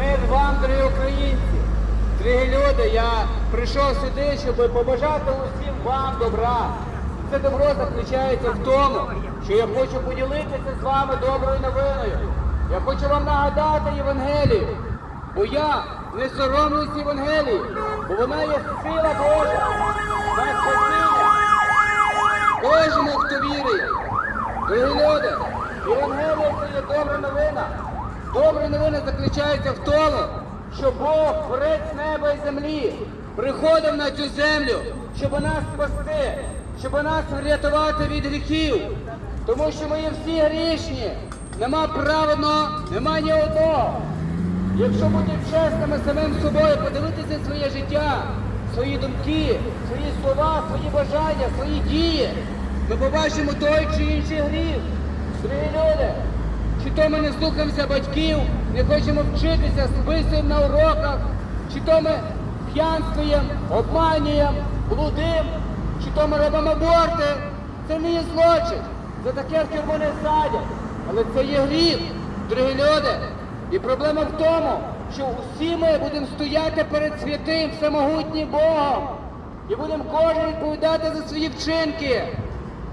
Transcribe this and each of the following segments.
Мир вам, дорогі українці! Дорогі люди, я прийшов сюди, щоб побажати усім вам добра. Це добро заключається в тому, що я хочу поділитися з вами доброю новиною. Я хочу вам нагадати Євангелію, бо я не соромлюсь Євангелії, бо вона є сила Божа. Кожному, хто вірить. Дорогі люди, Євангелія це є добра новина. Добра новина заключається в тому, що Бог, творець неба і землі, приходив на цю землю, щоб нас спасти, щоб нас врятувати від гріхів. Тому що ми є всі грішні, нема праведного, нема ні одного. Якщо бути чесними самим собою, подивитися своє життя, свої думки, свої слова, свої бажання, свої дії, ми побачимо той чи інший гріх. Дорогі люди, чи то ми не слухаємося батьків, не хочемо вчитися, списуємо на уроках, чи то ми п'янствуємо, обманюємо, блудим, чи то ми робимо аборти. Це не є злочин. За таке в тюрму не садять. Але це є гріх, дорогі люди. І проблема в тому, що усі ми будемо стояти перед святим, всемогутнім Богом. І будемо кожен відповідати за свої вчинки.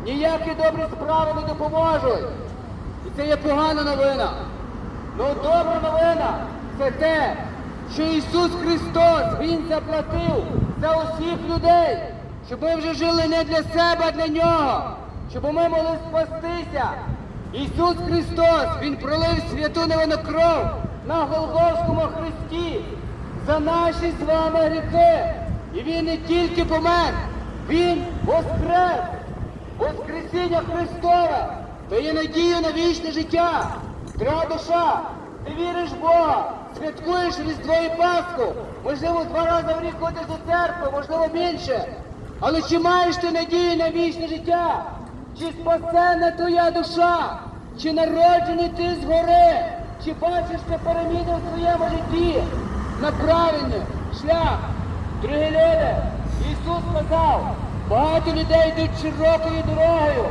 Ніякі добрі справи не допоможуть. Це є погана новина. Ну добра новина це те, що Ісус Христос, Він заплатив за усіх людей, щоб ми вже жили не для себе, а для Нього, щоб ми могли спастися. Ісус Христос, Він пролив святу невинну кров на Голгофському Христі за наші з вами гріхи. І Він не тільки помер, Він воскрес. Воскресіння Христове, то є надія на вічне життя. Дорога душа, ти віриш в Бога, святкуєш Різдво і Пасху, можливо, два рази в рік ходиш до церкви, можливо, більше. Але чи маєш ти надію на вічне життя? Чи спасена твоя душа? Чи народжений ти згори? Чи бачиш ти переміни в своєму житті? На правильний шлях. Дорогі люди, Ісус сказав, багато людей йдуть широкою дорогою,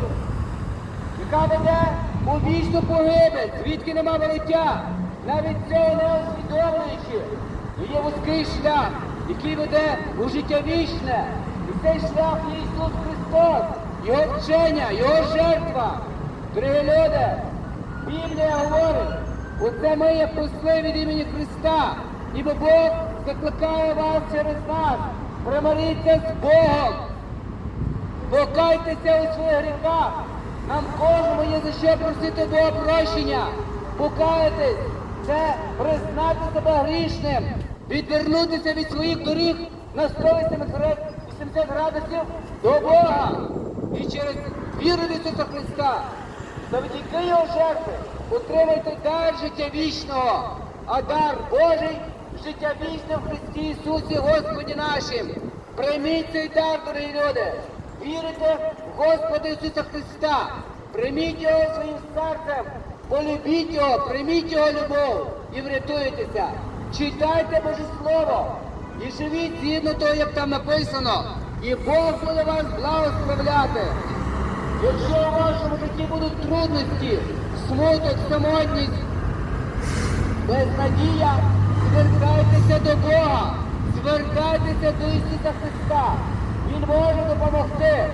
яка веде у вічну погибель, звідки нема вороття, навіть цього не усвідомлюючи. Є вузький шлях, який веде у життя вічне. І цей шлях є Ісус Христос, Його вчення, Його жертва. Дорогі люди, Біблія говорить, оце ми є посли від імені Христа, ніби Бог закликає вас через нас. Примиріться з Богом. Покайтеся у своїх гріхах. Нам кожному є за що просити Бога прощення. Покаятись це признати себе грішним, відвернутися від своїх доріг на 180 градусів до Бога. І через віру в Ісуса Христа, завдяки Його жертви, отримайте дар життя вічного, а дар Божий життя вічне в Христі Ісусі Господі нашим. Прийміть цей дар, дорогі люди. Вірите в Господа Ісуса Христа. Прийміть Його своїм серцем, полюбіть Його, прийміть Його любов і врятуєтеся. Читайте Боже Слово і живіть згідно того, як там написано. І Бог буде вас благословляти. Якщо у вашому житті будуть трудності, смуток, самотність, безнадія, звертайтеся до Бога, звертайтеся до Ісуса Христа. Він може допомогти.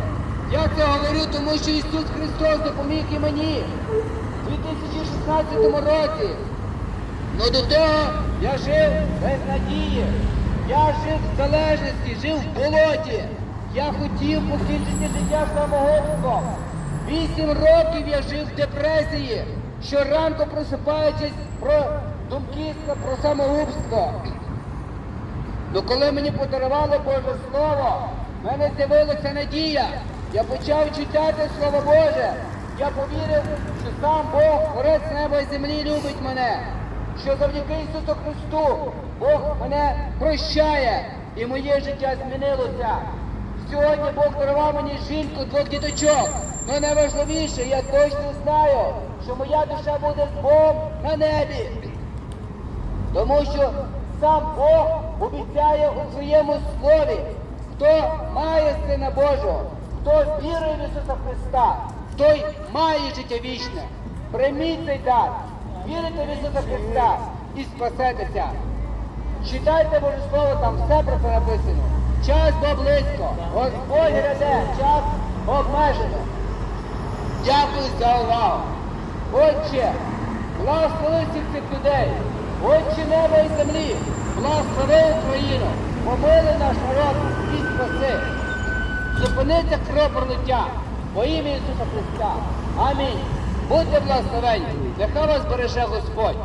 Я це говорю, тому що Ісус Христос допоміг і мені у 2016 році. Ну до того я жив без надії. Я жив в залежності, жив в болоті. Я хотів покінчити життя самогубством. Вісім років я жив в депресії, щоранку просипаючись про думки про самогубство. Ну коли мені подарували Боже Слово, в мене з'явилася надія. Я почав читати Слово Боже. Я повірив, що сам Бог, Творець неба і землі, любить мене. Що завдяки Ісусу Христу Бог мене прощає і моє життя змінилося. Сьогодні Бог дарував мені жінку, двох діточок. Ну найважливіше, я точно знаю, що моя душа буде з Богом на небі. Тому що сам Бог обіцяє у своєму слові, хто має Сина Божого, хто вірує в Ісуса Христа, той має життя вічне. Прийміть цей дар, вірите в Ісуса Христа, і спасетеся. Читайте Боже Слово, там все про це написано. Час до близько. Господь гряде, час обмежено. Дякую за увагу. Отче, благослови всіх цих людей. Отче неба і землі, благослови Україну, помили наш народ спаси. Зупиниться кровопролиття во ім'я Ісуса Христа. Амінь. Будьте благословені. Нехай вас береже Господь.